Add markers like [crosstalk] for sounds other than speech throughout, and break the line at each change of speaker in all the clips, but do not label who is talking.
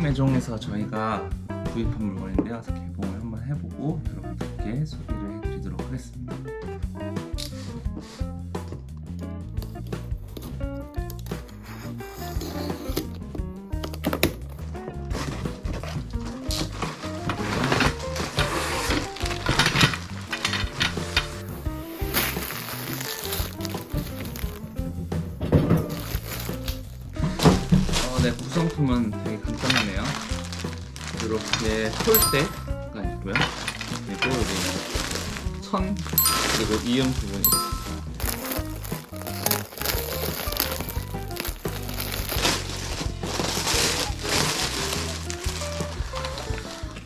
매종에서 저희가 구입한 물건인데요. 개봉을 한번 해보고 여러분들께 소개를 해드리도록 하겠습니다. 어, 네, 구성품은 간단하네요. 이렇게 폴대가 있고요. 그리고 여기 천 그리고 이음 부분이.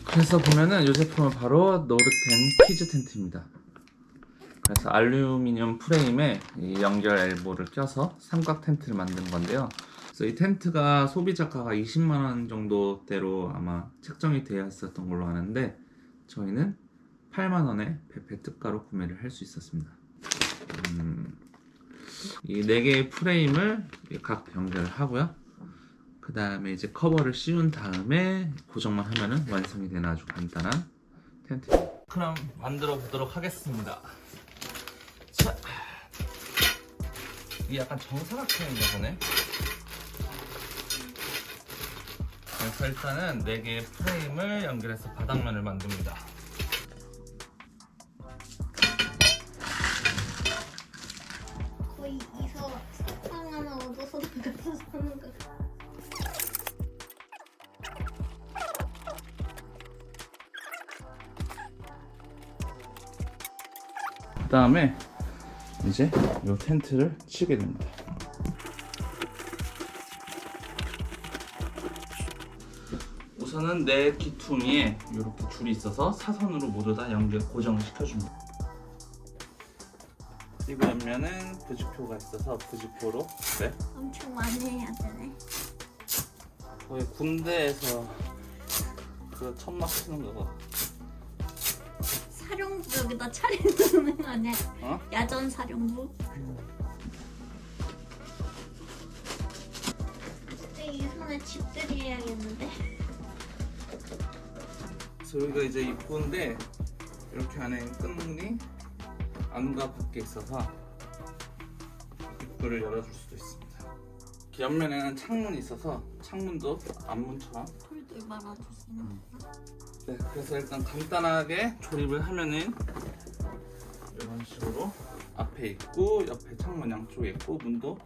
그래서 보면은 이 제품은 바로 노르텐 키즈 텐트입니다. 그래서 알루미늄 프레임에 이 연결 엘보를 껴서 삼각 텐트를 만든 건데요. 이 텐트가 소비 자가가 20만 원 정도대로 아마 책정이 되어 있었던 걸로 아는데 저희는 8만 원에 배페 특가로 구매를 할 수 있었습니다. 음, 이네 개의 프레임을 각 연결하고요. 그 다음에 이제 커버를 씌운 다음에 고정만 하면은 완성이 되는 아주 간단한 텐트. 그럼 만들어 보도록 하겠습니다. 자, 이게 약간 정사각형인가 보네. 일단은 4개의 프레임을 연결해서 바닥면을 만듭니다.
거의 이서 사탕 하나 얻어서 [laughs] 나가서 사는 거 같아.
그 다음에 이제 이 텐트를 치게 됩니다. 우선은 내 기퉁이에 이렇게 줄이 있어서 사선으로 모두 다 연결 고정을 시켜줍니다. 그리고 옆면은 부직포가 있어서 부직포로 네.
엄청 많이 해야 되네.
거의 군대에서 그 천막 치는 거 봐.
사령부 여기다 차리는 거 아니야?
어?
야전 사령부? 그때 이 손에 집들이 해야겠는데.
그래서 여기가 이제 입구인데 이렇게 안에 끝문이 안과 밖에 있어서 입구를 열어줄 수도 있습니다. 옆면에는 창문이 있어서 창문도 앞문처럼
풀들 말아주시는 거.
네, 그래서 일단 간단하게 조립을 하면은 이런 식으로 앞에 있고 옆에 창문 양쪽에 있고 문도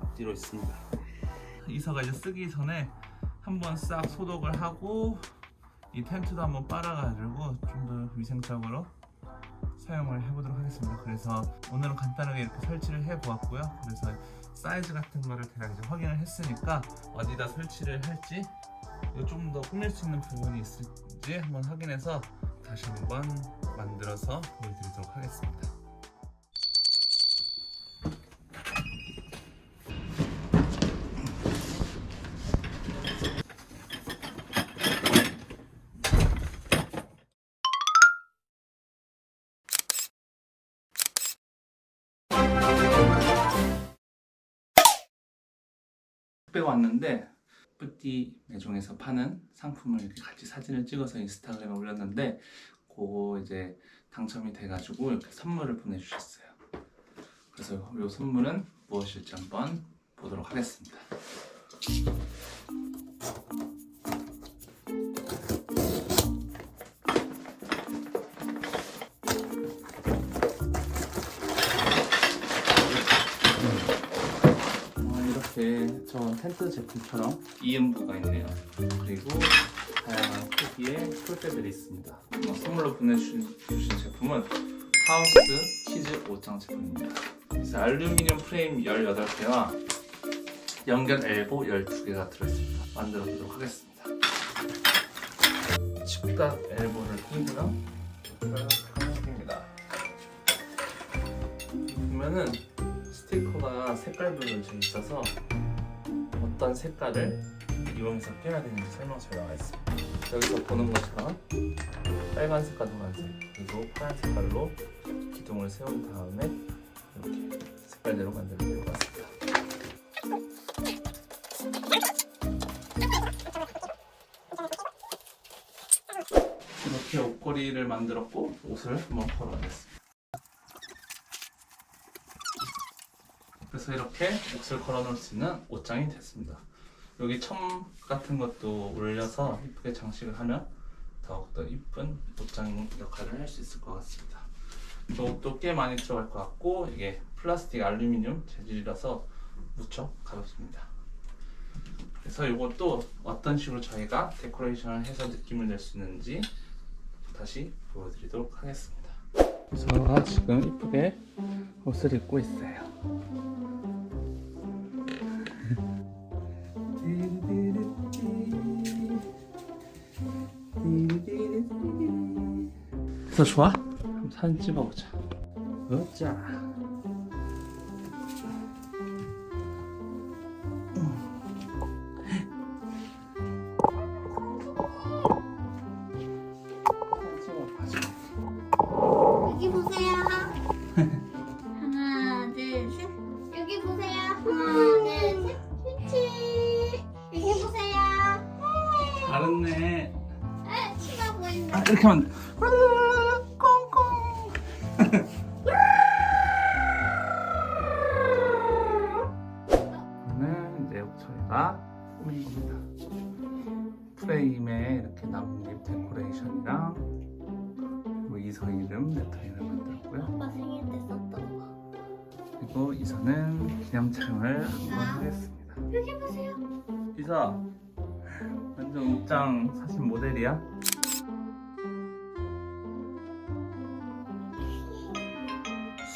앞뒤로 있습니다. 이사가 이제 쓰기 전에 한번 싹 소독을 하고 이 텐트도 한번 빨아가지고 좀 더 위생적으로 사용을 해보도록 하겠습니다. 그래서 오늘은 간단하게 이렇게 설치를 해보았고요. 그래서 사이즈 같은 거를 대략 이제 확인을 했으니까 어디다 설치를 할지 좀 더 꾸밀 수 있는 부분이 있을지 한번 확인해서 다시 한번 만들어서 보여드리도록 하겠습니다. 택배가 왔는데 뿌띠 매종에서 파는 상품을 이렇게 같이 사진을 찍어서 인스타그램에 올렸는데 그거 이제 당첨이 돼가지고 이렇게 선물을 보내주셨어요. 그래서 이 선물은 무엇일지 한번 보도록 하겠습니다. 이렇게 저 텐트 제품처럼 이음부가 있네요. 그리고 다양한 크기의 폴대들이 있습니다. 어, 선물로 보내주신 주신 제품은 하우스 치즈 옷장 제품입니다. 그래서 알루미늄 프레임 18개와 연결 엘보 12개가 들어있습니다. 만들어 보도록 하겠습니다. 직각 엘보를 끼고요. 입니다 보면은 스티커가 색깔별로 이렇게 있어서 어떤 색깔을 네. 이용해서 빼야 되는지 설명서에 나와 있습니다. 여기서 보는 것처럼 빨간색과 노란색 그리고 파란 색깔로 기둥을 세운 다음에 이렇게 색깔대로 만들면 될 것 같습니다. 이렇게 옷걸이를 만들었고 옷을 한번 걸어냈습니다. 그래서 이렇게 옷을 걸어 놓을 수 있는 옷장이 됐습니다. 여기 첨 같은 것도 올려서 이쁘게 장식을 하면 더욱더 이쁜 옷장 역할을 할 수 있을 것 같습니다. 또 옷도 꽤 많이 들어갈 것 같고 이게 플라스틱 알루미늄 재질이라서 무척 가볍습니다. 그래서 이것도 어떤 식으로 저희가 데코레이션을 해서 느낌을 낼 수 있는지 다시 보여드리도록 하겠습니다. 저가 지금 이쁘게 옷을 입고 있어요. 그래서 좋아? 한번 사진 찍어보자. 으짜.
보세요. 하나, 둘, 셋. 여기 보세요. 하나, 둘, 셋. 그렇지. 여기 보세요. 헤이.
잘했네.
에, 치마 보인다.
아, 이렇게 하면 돼. 꽁꽁. 이거는 이제 저희가 꾸민 겁니다. 프레임에 이렇게 나뭇잎 데코레이션이랑 이름 레터링을 만들었고요.
아빠 생일 때 썼던 거.
그리고 이서는 기념 촬영을 한번 하겠습니다.
여기 보세요.
이서 완전 옷장 사진 모델이야?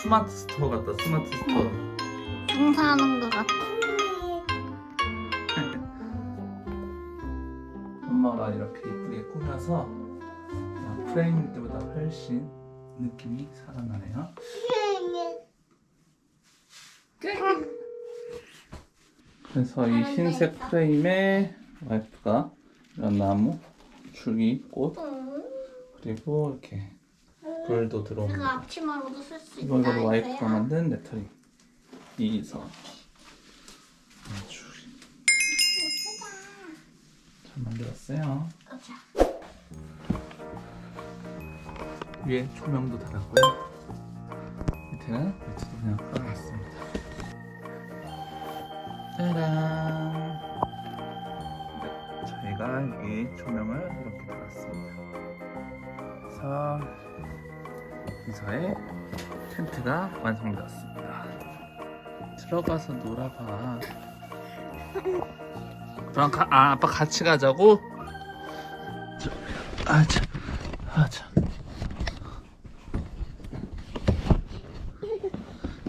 스마트 스토어 같다 스마트 스토어
장사하는 것 같아. [laughs]
엄마가 이렇게 이쁘게 꾸며서 프레임 때보다 훨씬 느낌이 살아나네요. 그래서 이 흰색 프레임에 와이프가 이런 나무, 줄기, 꽃 그리고 이렇게 불도
내가
들어옵니다
앞치마로도 쓸 수 있다.
이거로 와이프가
이거야.
만든 레터링. 이서. 줄이. 잘 만들었어요.
가자.
위에 조명도 달았고요. 밑에는 밑에도 그냥 깔아놨습니다. 짜란 네, 저희가 여기 조명을 이렇게 달았습니다. 그래서 이서의 텐트가 완성되었습니다. 들어가서 놀아봐. 그럼 가, 아, 아빠 같이 가자고? 저, 아, 참, 아, 참.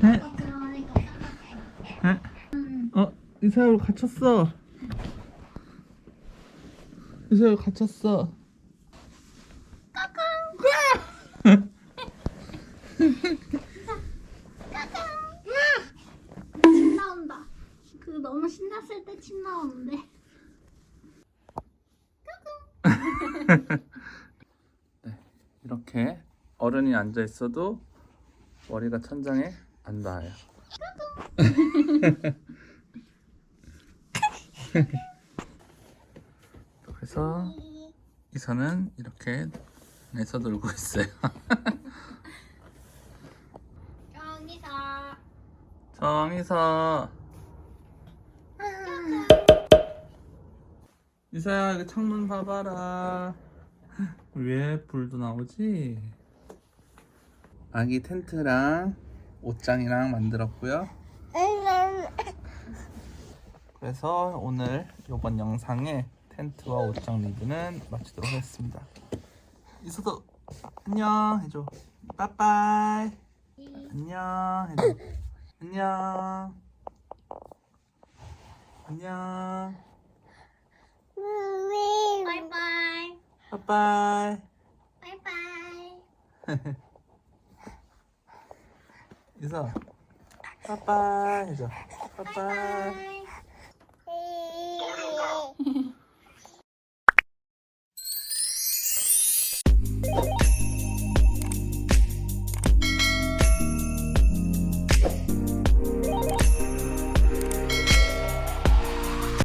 에?
어, 그러니까.
에? 어, 이사야 갇혔어. 이사야 갇혔어.
침 나온다. 그 너무 신났을 때 침 나오는데.
이렇게 어른이 앉아 있어도 머리가 천장에 안 닿아요. [laughs] [laughs] 그래서 이서는 이렇게 안에서 놀고 있어요.
여기서. [laughs]
정이서. 이서야 이거 창문 봐봐라. 위에 불도 나오지? 아기 텐트랑 옷장이랑 만들었고요 그래서 오늘 이번 영상에 텐트와 옷장 리뷰는 마치도록 하겠습니다 이서도 안녕 해줘 빠빠이 안녕 해줘 안녕. 안녕.
바이바이.
빠빠이.
바이바이. [laughs]
이서. 빠빠이 해줘. 빠빠이.
바이바이.